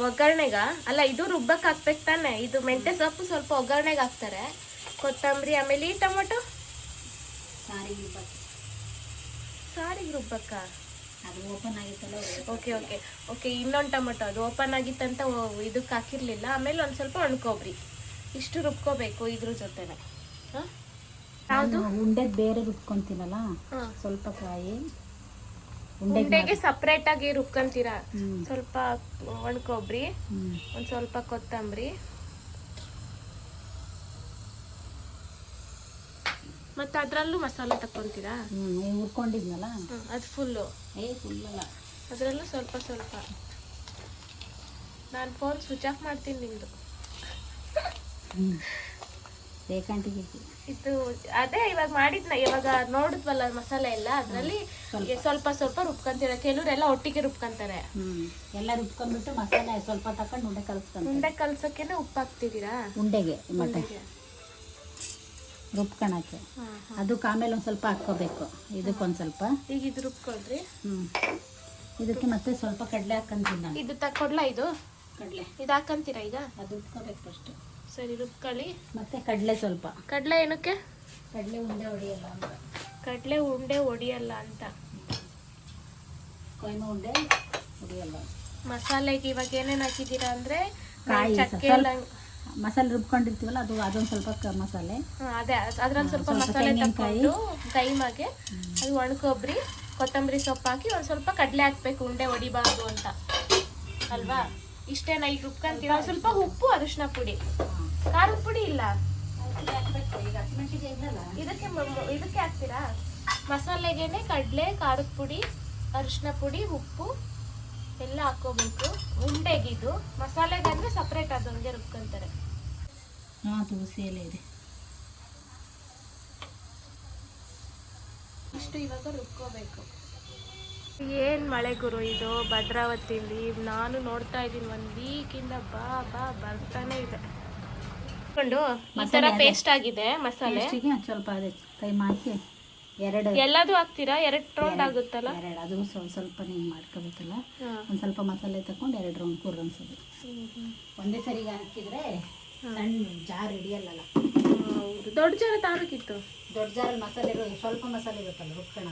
ಒಗ್ಗರಣೆಗ? ಅಲ್ಲ ಇದು ರುಬ್ಬಕ್ಕೆ ಹಾಕ್ಬೇಕು ತಾನೆ? ಇದು ಮೆಂತ್ಯ ಸೊಪ್ಪು ಸ್ವಲ್ಪ ಒಗ್ಗರಣೆಗೆ ಹಾಕ್ತಾರೆ. ಕೊತ್ತಂಬರಿ ಆಮೇಲೆ ಈ ಟೊಮೊಟೊ? ಸಾರಿಗೆ ರುಬ್ಬಕ್ಕ ಅದು ಓಪನ್ ಆಗಿತ್ತಲ್ಲ ಓಕೆ ಓಕೆ ಓಕೆ ಇನ್ನೊಂದು ಟೊಮೆಟೊ. ಅದು ಓಪನ್ ಆಗಿತ್ತಂತ ಇದಕ್ಕೆ ಹಾಕಿರ್ಲಿಲ್ಲ. ಆಮೇಲೆ ಒಂದು ಸ್ವಲ್ಪ ಅಣ್ಕೊಬ್ರಿ ಇಷ್ಟು ರುಬ್ಕೋಬೇಕು ಇದ್ರ ಜೊತೆನೆ. ಹಾಂ? ಯಾವುದು? ಉಂಡೆದ್ ಬೇರೆ ರುಬ್ಕೊಂತೀನಲ್ಲ? ಸ್ವಲ್ಪ ಕಾಯಿ. ಉಂಡೆಗೆ ಉಂಡೆಗೆ ಸಪ್ರೇಟ್ ಆಗಿ ರುಬ್ಕೊಂತೀರಾ? ಸ್ವಲ್ಪ ಒಣ ಕೊಬ್ಬರಿ ಒಂದು ಸ್ವಲ್ಪ ಕೊತ್ತಂಬರಿ. ಮತ್ತೆ ಅದರಲ್ಲೂ ಮಸಾಲೆ ತಕ್ಕೊಂತೀರಾ? ಹುರ್ಕೊಂಡಿದ್ನಲ್ಲ? ಅದು ಫುಲ್ಲು ಏ ಫುಲ್ ಅಲ್ಲ. ಅದರಲ್ಲೂ ಸ್ವಲ್ಪ ಸ್ವಲ್ಪ. ನಾನು ಫೋನ್ ಸ್ವಿಚ್ ಆಫ್ ಮಾಡ್ತೀನಿ ನಿಮ್ದು. ಇದು ಅದೇ ಇವಾಗ ಮಾಡಿದ್ನ ಇವಾಗ ನೋಡಿದ್ವಲ್ಲ ಮಸಾಲೆ ಎಲ್ಲ ಅದರಲ್ಲಿ ಸ್ವಲ್ಪ. ಸ್ವಲ್ಪ ರುಬ್ಕೊಂತೀರ? ಕೆಲವರೆಲ್ಲ ಒಟ್ಟಿಗೆ ರುಬ್ಕೊಂತಾರೆ. ಎಲ್ಲ ರುಬ್ಕೊಂಡ್ಬಿಟ್ಟು ಮಸಾಲೆ ಸ್ವಲ್ಪ ತಕೊಂಡು ಉಂಡೆ ಕಲ್ಸ್ಕೊಂತ ಉಂಡೆ ಕಲ್ಸೋಕೆ ಉಪ್ಪು ಹಾಕ್ತಿದ್ದೀರಾ ಉಂಡೆಗೆ. ಮಟನ್ಗೆ ರುಬ್ಕೊಳಕ್ಕೆ ಅದಕ್ಕೆ ಆಮೇಲೆ ಒಂದು ಸ್ವಲ್ಪ ಹಾಕ್ಕೋಬೇಕು. ಇದಕ್ಕೊಂದು ಸ್ವಲ್ಪ. ಈಗ ಇದು ರುಬ್ಕೊಳ್ರಿ. ಹ್ಞೂ ಇದಕ್ಕೆ ಮತ್ತೆ ಸ್ವಲ್ಪ ಕಡಲೆ ಹಾಕೊಂತೀನಿ ನಾನು. ಇದು ತಕ್ಕೊಡ್ಲ ಇದು? ಕಡಲೆ. ಇದು ಹಾಕಂತೀರಾ ಈಗ? ಅದು ರುಬ್ಕೋಬೇಕು ಫಸ್ಟು ಸರಿ ರುಬ್ಕೊಳ್ಳಿ. ಮತ್ತೆ ಕಡಲೆ ಸ್ವಲ್ಪ. ಕಡಲೆ ಏನಕ್ಕೆ? ಕಡಲೆ ಉಂಡೆ ಹೊಡಿಯಲ್ಲ ಅಂತ. ಕಡಲೆ ಉಂಡೆ ಒಡಿಯಲ್ಲ ಅಂತ. ಕೊಯ್ಮ ಉಂಡೆ ಹೊಡಿಯಲ್ಲ ಮಸಾಲೆಗೆ ಇವಾಗ ಏನೇನು ಹಾಕಿದ್ದೀರಾ ಅಂದರೆ? ಚಕ್ಕೆ ಲಂಗ್ ಮಸಾಲೆ ರುಬ್ಕೊಂಡಿರ್ತೀವಲ್ಲ ಅದು ಅದೊಂದು ಸ್ವಲ್ಪ ಮಸಾಲೆ. ಹಾ, ಅದೇ ಅದ್ರಲ್ಲಿ ಸ್ವಲ್ಪ ಮಸಾಲೆ. ತಕೊಂಡು ಕೈಮಾಗೆ ಅದು ಒಣಕೊಬ್ಬರಿ ಕೊತ್ತಂಬರಿ ಸೊಪ್ಪು ಹಾಕಿ ಒಂದು ಸ್ವಲ್ಪ ಕಡಲೆ ಹಾಕ್ಬೇಕು ಉಂಡೆ ಹೊಡಿಬಾರ್ದು ಅಂತ. ಅಲ್ವಾ? ಇಷ್ಟೇನ ಈಗ ರುಬ್ಕೊಂತೀರ ಒಂದ್ ಸ್ವಲ್ಪ ಉಪ್ಪು ಅರಿಶಿನ ಪುಡಿ. ಖಾರದ ಪುಡಿ ಇಲ್ಲ. ಇದಕ್ಕೆ ಇದಕ್ಕೆ ಹಾಕ್ತೀರಾ? ಮಸಾಲೆಗೆನೆ ಕಡಲೆ ಖಾರದ ಪುಡಿ ಅರಿಶಿನ ಪುಡಿ ಉಪ್ಪು ಎಲ್ಲ ಹಾಕೋಬೇಕು ಉಂಡೆಗಿದು. ಮಸಾಲೆಗಂದ್ರೆ ಸಪ್ರೇಟ್ ಅದೊಂದೇ ರುಬ್ಕೊಂತಾರೆ. ಹಾ ದೋಸೆ ಎಲೆ ಇದೆ. ಇಷ್ಟು ಇವಾಗ ರುಬ್ಕೋಬೇಕು. ಏನ್ ಮಳೆ ಗುರು ಇದು? ಭದ್ರಾವತಿಲಿ ನಾನು ನೋಡ್ತಾ ಇದೀನಿ ಒಂದ್ ವೀಕಿಂದ ಬಾ ಬಾ ಬರ್ತಾನೆ ಇದೆ. ಕೊಂಡು ಈ ತರ ಮಸಾಲೆ ಪೇಸ್ಟ್ ಆಗಿದೆ ಮಸಾಲೆ. ಸ್ವಲ್ಪ ಅದೇ ಕೈ ಹಾಕಿ ಎರಡು ಎಲ್ಲದೂ ಹಾಕ್ತೀರಾ? ಎರಡು ರೌಂಡ್ ಆಗುತ್ತಲ್ಲ? ಎರಡು. ಅದು ಸ್ವಲ್ಪ ಸ್ವಲ್ಪ ನೀವು ಮಾಡ್ಕೋಬೇಕಲ್ಲ. ಒಂದು ಸ್ವಲ್ಪ ಮಸಾಲೆ ತಗೊಂಡು ಎರಡು ರೌಂಡ್ ಕೂರ್ಗನ್ಸೋದು. ಒಂದೇ ಸರಿಗೆ ಹಾಕಿದ್ರೆ ಸಣ್ಣ ಜಾರ್ ಹಿಡಿಯಲ್ಲ ದೊಡ್ಡ ಜಾರ ತಾರಕ್ಕಿತ್ತು ದೊಡ್ಡ ಜಾರಲ್ಲಿ ಮಸಾಲೆ ಇರೋ- ಸ್ವಲ್ಪ ಮಸಾಲೆ ಬೇಕಲ್ಲ ರುಬ್ಕೋಣ.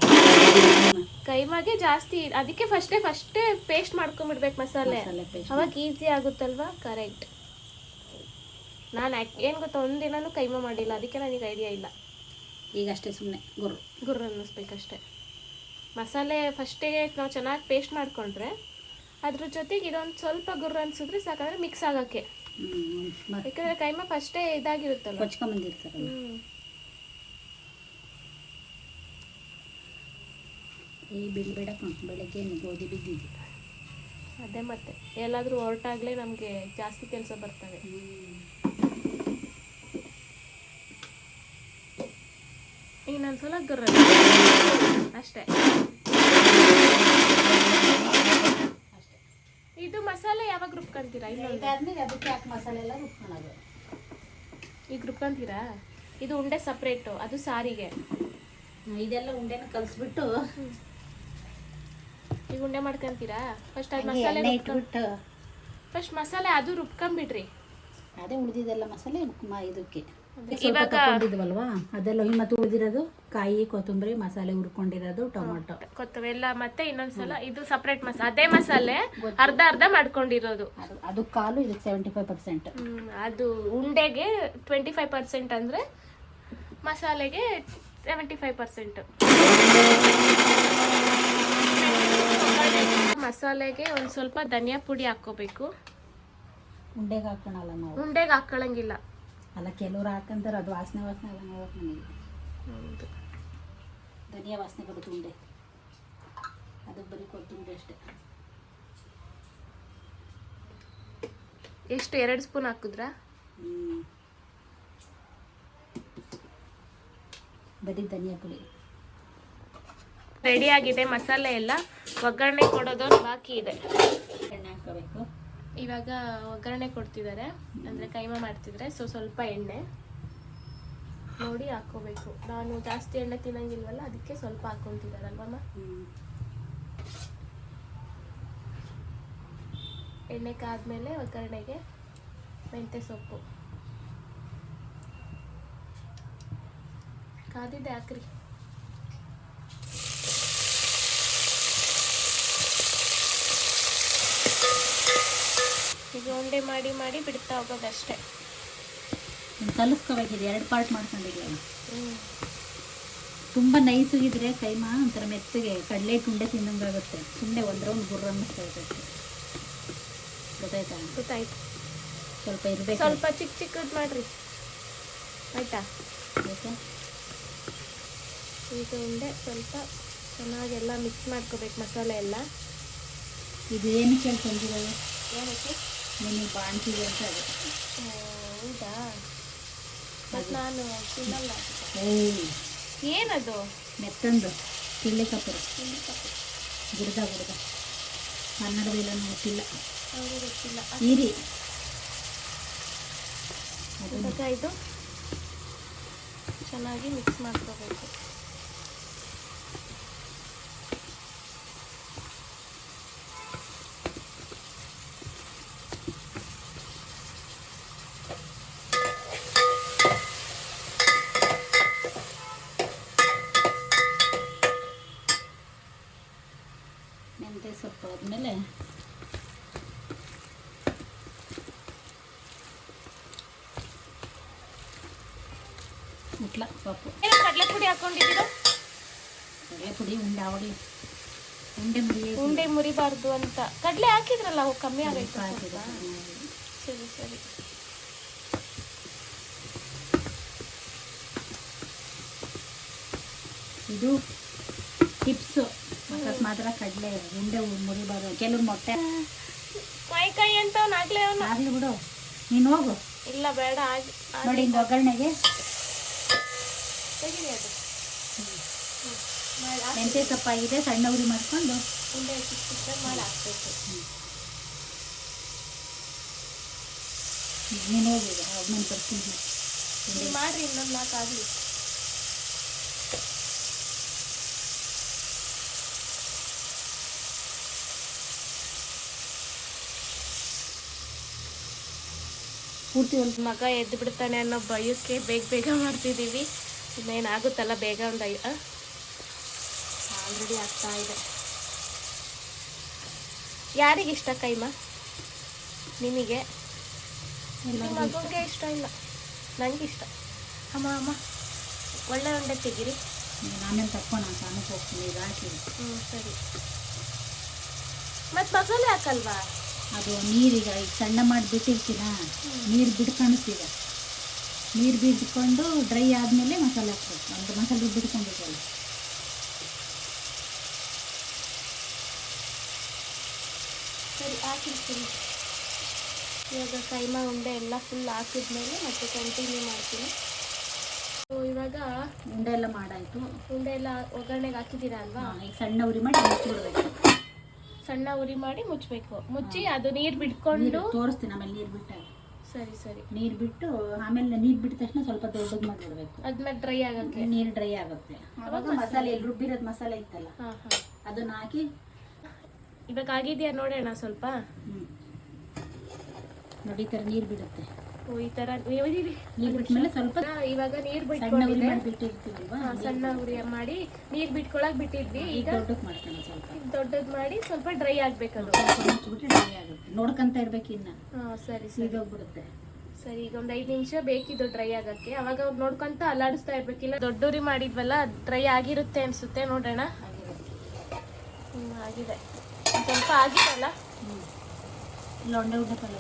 ಕೈಮಾಗೆ ಜಾಸ್ತಿ ಅದಕ್ಕೆ ಫಸ್ಟೇ ಫಸ್ಟೇ ಪೇಸ್ಟ್ ಮಾಡ್ಕೊಂಡ್ಬಿಡ್ಬೇಕು ಮಸಾಲೆ. ಅವಾಗ ಈಸಿ ಆಗುತ್ತಲ್ವಾ? ಕರೆಕ್ಟ್ ನಾನು ಏನು ಗೊತ್ತಾ ಒಂದಿನೂ ಕೈಮಾ ಮಾಡಿಲ್ಲ. ಅದಕ್ಕೆ ನನಗೆ ಐಡಿಯಾ ಇಲ್ಲ. ಈಗ ಅಷ್ಟೇ ಸುಮ್ಮನೆ ಗುರು. ಗುರು ಅನ್ನಿಸ್ಬೇಕಷ್ಟೆ. ಮಸಾಲೆ ಫಸ್ಟಿಗೆ ನಾವು ಚೆನ್ನಾಗಿ ಪೇಸ್ಟ್ ಮಾಡಿಕೊಂಡ್ರೆ ಅದ್ರ ಜೊತೆಗೆ ಇದೊಂದು ಸ್ವಲ್ಪ ಗುರು ಅನ್ಸಿದ್ರೆ ಸಾಕಂದ್ರೆ ಮಿಕ್ಸ್ ಆಗೋಕ್ಕೆ. ಯಾಕಂದ್ರೆ ಕೈಮ ಫಸ್ಟೇ ಇದಾಗಿರುತ್ತಲ್ಲ ಕೊಚ್ಕೊಂಬಂದಿರ್ತಾರಲ್ಲ ಹ್ಮ್. ಈ ಬಿಲ್ ಬೇಡ ಕಣ್, ಬೆಳಗ್ಗೆ ಗೋಧಿ ಬಿದ್ದಿದ್ದು ಅದೇ ಮತ್ತೆ. ಎಲ್ಲಾದರೂ ಹೊರಟಾಗಲೇ ನಮಗೆ ಜಾಸ್ತಿ ಕೆಲಸ ಬರ್ತವೆ. ಇನ್ನೊಂದ್ಸಲ ಗುರ್ರ ಅಷ್ಟೇ. ಇದು ಮಸಾಲೆ ಯಾವಾಗ ರುಬ್ಕೊಂತೀರಾ? ಇನ್ನೊಂದು. ಇದಾದ್ಮೇಲೆ ಅದಕ್ಕೆ ಹಾಕಿ ಮಸಾಲೆ ಎಲ್ಲ ರುಬ್ಕೊಳೋದು ಈಗ ರುಬ್ಕೊಂತೀರಾ? ಇದು ಉಂಡೆ ಸಪ್ರೇಟು ಅದು ಸಾರಿಗೆ. ಇದೆಲ್ಲ ಉಂಡೆನ ಕಲಿಸ್ಬಿಟ್ಟು ಈಗ ಉಂಡೆ ಮಾಡ್ಕೊಂತೀರಾ? ಫಸ್ಟ್ ಅದು ಮಸಾಲೆ ಇಟ್ಬಿಟ್ಟು. ಫಸ್ಟ್ ಮಸಾಲೆ ಅದು ರುಬ್ಕೊಂಬಿಡ್ರಿ. ಅದೇ ಉಳಿದಿದೆಲ್ಲ ಮಸಾಲೆ ಇದಕ್ಕೆ. ಇವಾಗ ತಗೊಂಡಿದ್ವಲ್ವಾ ಅದೆಲ್ಲ ಮತ್ತು ಉಳಿದಿರೋದು ಕಾಯಿ ಕೊತ್ತಂಬರಿ ಮಸಾಲೆ ಹುರ್ಕೊಂಡಿರೋದು ಟೊಮೊಟೊ. ಕೊತ್ತಂಬರಿ ಎಲ್ಲ ಮತ್ತೆ ಇನ್ನೊಂದ್ಸಲ ಇದು ಸಪ್ರೇಟ್ ಮಸಾಲೆ ಅದೇ ಮಸಾಲೆ ಅರ್ಧ ಅರ್ಧ ಮಾಡ್ಕೊಂಡಿರೋದು. ಅದು ಕಾಲು ಇದಕ್ಕೆ ಸೆವೆಂಟಿ ಫೈವ್ ಪರ್ಸೆಂಟ್ ಅದು ಉಂಡೆಗೆ ಟ್ವೆಂಟಿ ಫೈವ್ ಪರ್ಸೆಂಟ್ ಅಂದರೆ ಮಸಾಲೆಗೆ ಸೆವೆಂಟಿ ಫೈವ್ ಪರ್ಸೆಂಟ್ ಮಸಾಲೆಗೆ ಒಂದು ಸ್ವಲ್ಪ ಧನಿಯಾ ಪುಡಿ ಹಾಕೋಬೇಕು ಉಂಡೆಗೆ ಹಾಕೋಣಲ್ಲ ನಾವು? ಉಂಡೆಗೆ ಹಾಕ್ಕೊಳಂಗಿಲ್ಲ ಅಲ್ಲ ಕೆಲವ್ರು ಹಾಕಂತಾರೆ ಅದು ವಾಸನೆ ವಾಸನೆ ಅಲ್ಲ ನೋಡೋಕೆ ನನಗೆ ಹೌದು. ಧನಿಯಾ ವಾಸನೆ ಬರುತ್ತೆ ಉಂಡೆ ಅದು ಬರೀ ತುಂಬೆ ಅಷ್ಟೇ. ಎಷ್ಟು ಎರಡು ಸ್ಪೂನ್ ಹಾಕಿದ್ರಾ? ಹ್ಮ್. ಬರೀ ಧನಿಯಾ ಪುಡಿ. ರೆಡಿ ಆಗಿದೆ ಮಸಾಲೆ ಎಲ್ಲ. ಒಗ್ಗರಣೆ ಕೊಡೋದು ಬಾಕಿ ಇದೆ. ಎಣ್ಣೆ ಹಾಕೋಬೇಕು ಇವಾಗ ಒಗ್ಗರಣೆ ಕೊಡ್ತಿದ್ದಾರೆ. ಅಂದರೆ ಕೈಮಾ ಮಾಡ್ತಿದ್ರೆ ಸೊ ಸ್ವಲ್ಪ ಎಣ್ಣೆ ನೋಡಿ ಹಾಕೋಬೇಕು ನಾನು ಜಾಸ್ತಿ ಎಣ್ಣೆ ತಿನ್ನಂಗಿಲ್ವಲ್ಲ, ಅದಕ್ಕೆ ಸ್ವಲ್ಪ ಹಾಕ್ಕೊಂತಿದ್ದಾರಲ್ವಮ್ಮ. ಎಣ್ಣೆ ಕಾದ್ಮೇಲೆ ಒಗ್ಗರಣೆಗೆ ಮೆಂತ್ಯ ಸೊಪ್ಪು. ಕಾದಿದೆ ಹಾಕ್ರಿ. ಈಗ ಉಂಡೆ ಮಾಡಿ ಮಾಡಿ ಬಿಡ್ತಾ ಹೋಗೋದಷ್ಟೇ. ಅಷ್ಟೇ ಕಲಿಸ್ಕೋಬೇಕಿದೆ ಎರಡು ಪಾರ್ಟ್ ಮಾಡ್ಕೊಂಡಿದ್ದೀವಿ ತುಂಬ ನೈಸಿದ್ರೆ ಕೈಮಾ ಒಂಥರ ಮೆತ್ತಗೆ ಕಡಲೆ ಕುಂಡೆ ತಿನ್ನಂಗಾಗುತ್ತೆ. ಸುಮ್ಮನೆ ಒಂದು ರೌಂಡ್ ಗುರ್ರ ಅನ್ನಿಸ್ತಾ ಇರುತ್ತೆ ಗೊತ್ತಾಯ್ತಾ? ಗೊತ್ತಾಯ್ತು. ಸ್ವಲ್ಪ ಇರಬೇಕು. ಸ್ವಲ್ಪ ಚಿಕ್ಕ ಚಿಕ್ಕದು ಮಾಡ್ರಿ. ಆಯ್ತಾ? ಈಗ ಉಂಡೆ ಸ್ವಲ್ಪ ಚೆನ್ನಾಗೆಲ್ಲ ಮಿಕ್ಸ್ ಮಾಡ್ಕೋಬೇಕು ಮಸಾಲೆ ಎಲ್ಲ. ಇದು ಏನು ಕೇಳಿ ತಂದಿರೋದು ಏನಕ್ಕೆ? ನಿಮಗೆ ಬಾಣ್ತಿದೆ ಅಂತ ಅದು ಹೌದಾ? ಮತ್ತು ನಾನು ತಿನ್ನಲ್ಲ. ಏನದು? ಮೆತ್ತಂದು ಚಿಲ್ಲಿ ಕಪ್ಪರು ಗುಡ್ದ ಗುಡ್ದ. ಕನ್ನಡದಲ್ಲ ನೋಡ್ತಿಲ್ಲ ಇರಿ ಗೊತ್ತಿಲ್ಲ. ಈರಿ. ಇದು ಚೆನ್ನಾಗಿ ಮಿಕ್ಸ್ ಮಾಡ್ಕೋಬೇಕು ಮೆಂತ್ಯ ಸೊಪ್ಪು ಆದಮೇಲೆ ಮುಟ್ಲ ಸೊಪ್ಪು. ಕಡಲೆ ಪುಡಿ ಹಾಕೊಂಡಿದ್ದೀರಾ? ಕಡಲೆ ಪುಡಿ ಉಂಡೆ ಅವಳಿ. ಉಂಡೆ ಮುರಿ ಉಂಡೆ ಮುರಿಬಾರ್ದು ಅಂತ. ಕಡಲೆ ಹಾಕಿದ್ರಲ್ಲ ಅವು ಕಮ್ಮಿ ಆಗೈತೆ ಸರಿ ಸರಿ. ಇದು ಟಿಪ್ಸು ಮಾತ್ರ ಕಡಲೆ ಉಂಡೆ ಮುರಿಬಾರ್ದು. ಕೆಲವ್ರು ಮೊಟ್ಟೆ ಕೈ ಕೈ ಅಂತ ಆಗಲಿ ಬಿಡು. ನೀನು ಹೋಗು. ಇಲ್ಲ ಬೇಡ ನೋಡಿ ಒಗ್ಗರಣೆಗೆ ತೆಗೀರಿ ಅದು ಹ್ಮ್. ಮಾಡಿ ಹಾಕ್- ಮೆಂತ್ಯ ಸೊಪ್ಪಾಗಿದೆ ಸಣ್ಣ ಉರಿ ಮಾಡಿಕೊಂಡು. ಉಂಡೆ ಚಿಕ್ಕ ಚಿಕ್ಕ ಮಾಡಿ ಹಾಕ್ಬೇಕು ನೀನು ಹೋಗಿ ಆಮೇಲೆ ಬರ್ತೀನಿ. ನೀವು ಮಾಡ್ರಿ ಇನ್ನೊಂದು ನಾಲ್ಕು ಆಗಲಿ. ಪೂರ್ತಿ ಒಂದು ಮಗ ಎದ್ದು ಬಿಡ್ತಾನೆ ಅನ್ನೋ ಭಯಕ್ಕೆ ಬೇಗ ಬೇಗ ಮಾಡ್ತಿದ್ದೀವಿ. ಇನ್ನೇನಾಗುತ್ತಲ್ಲ ಬೇಗ ಒಂದು ಐ ಆಲ್ರೆಡಿ ಆಗ್ತಾ ಇದೆ. ಯಾರಿಗಿಷ್ಟ ಕೈಮ? ನಿಮಗೆ? ಮಗುಗೆ ಇಷ್ಟ ಇಲ್ಲ. ನನಗೆ ಇಷ್ಟ. ಅಮ್ಮ ಅಮ್ಮ. ಒಳ್ಳೆ ಉಂಡೆ ತೆಗಿರಿ. ನಾನೇನು ತಕ್ಕೊಂಡು ನಾನು ಸ್ನಾನಕ್ಕೆ ಹೋಗ್ತೀನಿ ಈಗ ಹಾಕಿ. ಹ್ಞೂ ಸರಿ. ಮತ್ತು ಮಗಲೇ ಹಾಕಲ್ವಾ? ಅದು ನೀರೀಗ ಈಗ ಸಣ್ಣ ಮಾಡಿ ಬಿಟ್ಟಿರ್ತೀನ ನೀರು ಬಿಡ್ಕೊಂಡಿರ್ತೀಗ ನೀರು ಬಿಟ್ಕೊಂಡು ಡ್ರೈ ಆದಮೇಲೆ ಮಸಾಲೆ ಹಾಕ್ಬೇಕು. ಅಂದರೆ ಮಸಾಲೆ ಬಿಡ್ಕೊಂಡಿದ್ದಲ್ಲ ಸರಿ ಹಾಕಿರ್ತೀನಿ. ಇವಾಗ ಕೈಮ ಉಂಡೆ ಎಲ್ಲ ಫುಲ್ ಹಾಕಿದ್ಮೇಲೆ ಮತ್ತೆ ಕಂಟಿನ್ಯೂ ಮಾಡ್ತೀನಿ. ಸೊ ಇವಾಗ ಉಂಡೆ ಎಲ್ಲ ಮಾಡಾಯಿತು. ಉಂಡೆ ಎಲ್ಲ ಒಗ್ಗರಣೆಗೆ ಹಾಕಿದ್ದೀರಾ ಅಲ್ವಾ? ಈಗ ಸಣ್ಣ ಉರಿ ಮಾಡಿ ಮುಚ್ಚಿಬಿಡ್ಬೇಕು ಸಣ್ಣ ಉರಿ ಮಾಡಿ ಮುಚ್ಚಬೇಕು. ಮುಚ್ಚಿ ಅದು ನೀರು ಬಿಟ್ಕೊಂಡು ತೋರಿಸ್ತೀನಿ ಆಮೇಲೆ ನೀರು ಬಿಟ್ಟಾಗ. ಸರಿ ಸರಿ. ನೀರ್ ಬಿಟ್ಟು ಆಮೇಲೆ ನೀರ್ ಬಿಟ್ಟ ತಕ್ಷಣ ಸ್ವಲ್ಪ ದೊಡ್ಡದು ಮಾಡಿಬಿಡ್ಬೇಕು. ಅದ್ಮೇಲೆ ಡ್ರೈ ಆಗಕ್ಕೆ? ನೀರು ಡ್ರೈ ಆಗುತ್ತೆ. ಅವಾಗ ಮಸಾಲೆ. ಎಲ್ಲಿ ರುಬ್ಬಿರೋದು ಮಸಾಲೆ ಇತ್ತಲ್ಲ? ಹಾಂ ಹಾಂ. ಅದನ್ನ ಹಾಕಿ. ಇವಾಗ ಆಗಿದೆಯಾ ನೋಡೋಣ ಸ್ವಲ್ಪ? ಹ್ಮ್. ನೋಡಿ ಈ ಥರ ನೀರು ಬಿಡುತ್ತೆ. ಈ ಇದೀರಿ. ಸ್ವಲ್ಪ ಇವಾಗ ನೀರ್ ಬಿಟ್ಟಿರ್ತೀವಲ್ವಾ ಸಣ್ಣ ಉರಿ ಮಾಡಿ ನೀರ್ ಬಿಟ್ಕೊಳಕ್ ಬಿಟ್ಟಿದ್ವಿ. ಈಗ ದೊಡ್ಡದ್ ಮಾಡಿ ಸ್ವಲ್ಪ ಡ್ರೈ ಆಗ್ಬೇಕದು. ಆಗುತ್ತೆ. ನೋಡ್ಕೊಂತ ಇರ್ಬೇಕು ಇನ್ನ. ಹಾ ಸರಿ ಸರಿ. ಸೀದೋಗ್ಬಿಡುತ್ತೆ ಸರಿ ಈಗ ಒಂದ್ ಐದ್ ನಿಮಿಷ ಬೇಕಿದ್ದು ಡ್ರೈ ಆಗಕ್ಕೆ. ಅವಾಗ ಅವ್ರು ನೋಡ್ಕೊಂತ ಅಲ್ಲಾಡಿಸ್ತಾ ಇರ್ಬೇಕಿಲ್ಲ ದೊಡ್ಡೂರಿ ಮಾಡಿದ್ವಲ್ಲ ಡ್ರೈ ಆಗಿರುತ್ತೆ ಅನ್ಸುತ್ತೆ ನೋಡೋಣ. ಹ್ಮ್ ಆಗಿದೆ. ಸ್ವಲ್ಪ ಆಗಿದಲ್ಲ ಒಂಡೆ ಉಂಡೆ ಪಲ್ಯ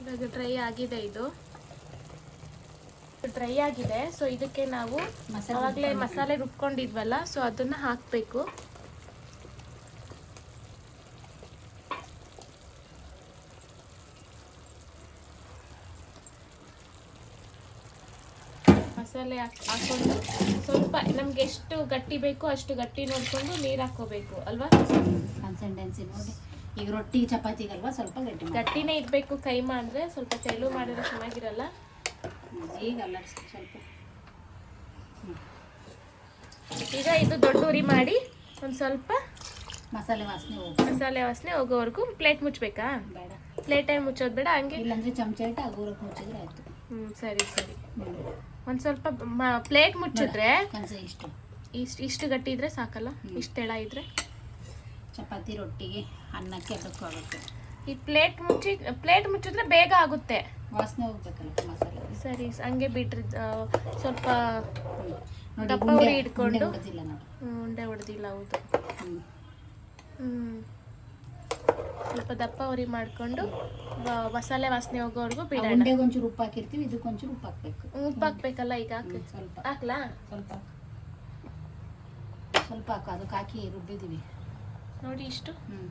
ಇವಾಗ ಡ್ರೈ ಆಗಿದೆ ಇದು. ಡ್ರೈ ಆಗಿದೆ. ಸೊ ಇದಕ್ಕೆ ನಾವು ಮಸಾಲೆ ಅವಾಗಲೇ ಮಸಾಲೆ ರುಬ್ಕೊಂಡಿದ್ವಲ್ಲ ಸೊ ಅದನ್ನ ಹಾಕ್ಬೇಕು. ಮಸಾಲೆ ಹಾಕ್- ಹಾಕೊಂಡು ಸ್ವಲ್ಪ ನಮ್ಗೆ ಎಷ್ಟು ಗಟ್ಟಿ ಬೇಕೋ ಅಷ್ಟು ಗಟ್ಟಿ ನೋಡ್ಕೊಂಡು ನೀರು ಹಾಕೋಬೇಕು ಅಲ್ವಾ? ಕನ್ಸಂಟೆನ್ಸಿ ನೋಡಿ. ಈಗ ರೊಟ್ಟಿ ಚಪಾತಿಗಲ್ವಾ ಸ್ವಲ್ಪ ಗಟ್ಟಿ ಗಟ್ಟಿನೇ ಇರಬೇಕು ಕೈ ಅಂದರೆ ಸ್ವಲ್ಪ ತೆಳು ಮಾಡಿದ್ರೆ ಚೆನ್ನಾಗಿರಲ್ಲ. ಈಗ ಸ್ವಲ್ಪ. ಈಗ ಇದು ದೊಡ್ಡ ಉರಿ ಮಾಡಿ ಒಂದು ಸ್ವಲ್ಪ ಮಸಾಲೆ ವಾಸನೆ ಹೋಗಿ. ಮಸಾಲೆ ವಾಸನೆ ಹೋಗೋವರೆಗೂ ಪ್ಲೇಟ್ ಮುಚ್ಚಬೇಕಾ ಬೇಡ. ಪ್ಲೇಟ್ ಪ್ಲೇಟಲ್ಲಿ ಮುಚ್ಚೋದು ಬೇಡ ಹಂಗೆ ಇಲ್ಲಾಂದ್ರೆ ಚಮಚ ಇಟ್ಟು ಅಗೂರಕ್ಕೆ ಮುಚ್ಚಿದ್ರೆ ಆಯ್ತು. ಹ್ಞೂ ಸರಿ ಸರಿ. ಒಂದು ಸ್ವಲ್ಪ ಪ್ಲೇಟ್ ಮುಚ್ಚಿದ್ರೆ ಇಷ್ಟು. ಇಷ್ಟು ಇಷ್ಟು ಗಟ್ಟಿ ಇದ್ರೆ ಸಾಕಲ್ಲ. ಇಷ್ಟು ತೆಳ ಇದ್ರೆ? ಚಪಾತಿ ರೊಟ್ಟಿಗೆ. ಅನ್ನಕ್ಕೆ ಅದಕ್ಕೂ ಆಗುತ್ತೆ. ಈ ಪ್ಲೇಟ್ ಮುಚ್ಚಿ ಪ್ಲೇಟ್ ಮುಚ್ಚಿದ್ರೆ ಬೇಗ ಆಗುತ್ತೆ. ವಾಸನೆ ಹೋಗ್ಬೇಕಲ್ಲ ಮಸಾಲೆ ಸರಿ ಹಂಗೆ ಬಿಟ್ರಿ ಸ್ವಲ್ಪ ನೋಡಿ ದಪ್ಪ ಉರಿ ಹಿಡ್ಕೊಂಡು? ಉಂಡೆ ಹೊಡೆದಿಲ್ಲ ಹೌದು. ಸ್ವಲ್ಪ ದಪ್ಪ ಉರಿ ಮಾಡಿಕೊಂಡು ಮಸಾಲೆ ವಾಸನೆ ಹೋಗೋವರೆಗೂ ಬಿಡೋಣ. ಉಂಡೆಗೆ ಒಂಚೂರು ಉಪ್ಪು ಹಾಕಿರ್ತೀವಿ ಇದಕ್ಕೆ ಒಂಚೂರು ಉಪ್ಪು ಹಾಕ್ಬೇಕು. ಉಪ್ಪು ಹಾಕ್ಬೇಕಲ್ಲ ಈಗ ಹಾಕಿ. ಸ್ವಲ್ಪ. ಹಾಕ್ಲಾ? ಸ್ವಲ್ಪ ಸ್ವಲ್ಪ ಹಾಕು ಅದಕ್ಕೆ ಹಾಕಿ ರುಬ್ಬಿದೀವಿ ನೋಡಿ ಇಷ್ಟು. ಹ್ಮ್.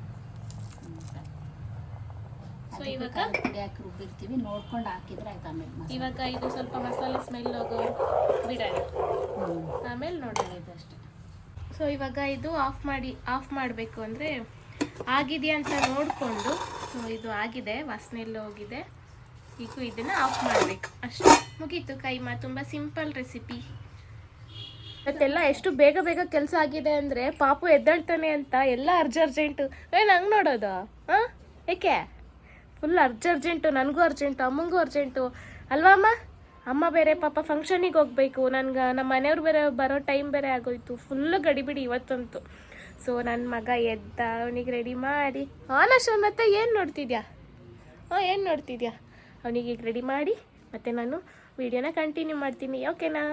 ಸೊ ಇವಾಗ ಪುಡಿ ಹಾಕಿ ರುಬ್ಬಿರ್ತೀವಿ. ನೋಡ್ಕೊಂಡು ಹಾಕಿದ್ರೆ ಆಯ್ತು ಆಮೇಲೆ ಇವಾಗ ಇದು ಸ್ವಲ್ಪ ಮಸಾಲೆ ಸ್ಮೆಲ್ ಹೋಗೋ ಬಿಡೋಣ. ಆಮೇಲೆ ನೋಡೋಣ ಇದು ಅಷ್ಟೇ. ಸೊ ಇವಾಗ ಇದು ಆಫ್ ಮಾಡಿ ಆಫ್ ಮಾಡಬೇಕು ಅಂದರೆ ಆಗಿದೆಯಾ ಅಂತ ನೋಡಿಕೊಂಡು ಸೊ ಇದು ಆಗಿದೆ ವಾಸನೆಲ್ಲ ಹೋಗಿದೆ. ಈಗ ಇದನ್ನು ಆಫ್ ಮಾಡಬೇಕು. ಅಷ್ಟೇ. ಮುಗೀತು ಕೈಮಾ ತುಂಬ ಸಿಂಪಲ್ ರೆಸಿಪಿ ಇವತ್ತೆಲ್ಲ ಎಷ್ಟು ಬೇಗ ಬೇಗ ಕೆಲಸ ಆಗಿದೆ ಅಂದರೆ ಪಾಪು ಎದ್ದಾಳ್ತಾನೆ ಅಂತ ಎಲ್ಲ ಅರ್ಜರ್ಜೆಂಟು. ಏನು ಹಂಗೆ ನೋಡೋದು. ಹಾಂ? ಏಕೆ? ಫುಲ್ ಅರ್ಜ್ ಅರ್ಜೆಂಟು ನನಗೂ ಅರ್ಜೆಂಟು ಅಮ್ಮಂಗೂ ಅರ್ಜೆಂಟು ಅಲ್ವಾ ಅಮ್ಮ? ಅಮ್ಮ ಬೇರೆ ಪಾಪ ಫಂಕ್ಷನಿಗೆ ಹೋಗ್ಬೇಕು. ನನ್ಗೆ ನಮ್ಮ ಮನೆಯವ್ರು ಬೇರೆ ಬರೋ ಟೈಮ್ ಬೇರೆ ಆಗೋಯ್ತು. ಫುಲ್ಲು ಗಡಿಬಿಡಿ ಇವತ್ತಂತೂ. ಸೊ ನನ್ನ ಮಗ ಎದ್ದ, ಅವನಿಗೆ ರೆಡಿ ಮಾಡಿ. ಹಾನಶ ಮತ್ತೆ ಏನು ನೋಡ್ತಿದ್ಯಾ? ಹಾಂ, ಏನು ನೋಡ್ತಿದ್ಯಾ? ಅವನಿಗೆ ರೆಡಿ ಮಾಡಿ, ಮತ್ತು ನಾನು ವಿಡಿಯೋನ ಕಂಟಿನ್ಯೂ ಮಾಡ್ತೀನಿ. ಓಕೆನಾ